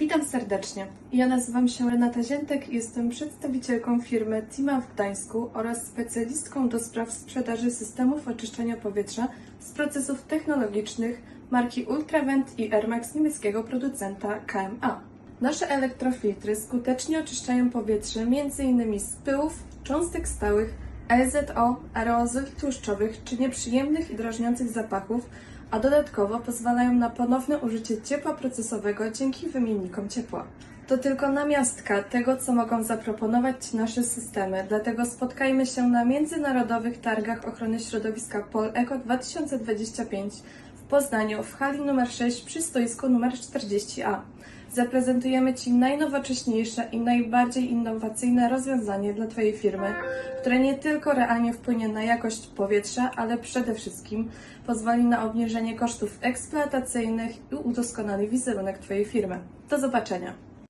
Witam serdecznie. Ja nazywam się Renata Ziętek i jestem przedstawicielką firmy Tima w Gdańsku oraz specjalistką do spraw sprzedaży systemów oczyszczania powietrza z procesów technologicznych marki Ultravent i Air Max niemieckiego producenta KMA. Nasze elektrofiltry skutecznie oczyszczają powietrze m.in. z pyłów, cząstek stałych, LZO, aerozoli tłuszczowych czy nieprzyjemnych i drażniących zapachów, a dodatkowo pozwalają na ponowne użycie ciepła procesowego dzięki wymiennikom ciepła. To tylko namiastka tego, co mogą zaproponować nasze systemy, dlatego spotkajmy się na Międzynarodowych Targach Ochrony Środowiska Pol Eco 2025 w Poznaniu w hali nr 6 przy stoisku nr 40A. Zaprezentujemy Ci najnowocześniejsze i najbardziej innowacyjne rozwiązanie dla Twojej firmy, które nie tylko realnie wpłynie na jakość powietrza, ale przede wszystkim pozwoli na obniżenie kosztów eksploatacyjnych i udoskonali wizerunek Twojej firmy. Do zobaczenia!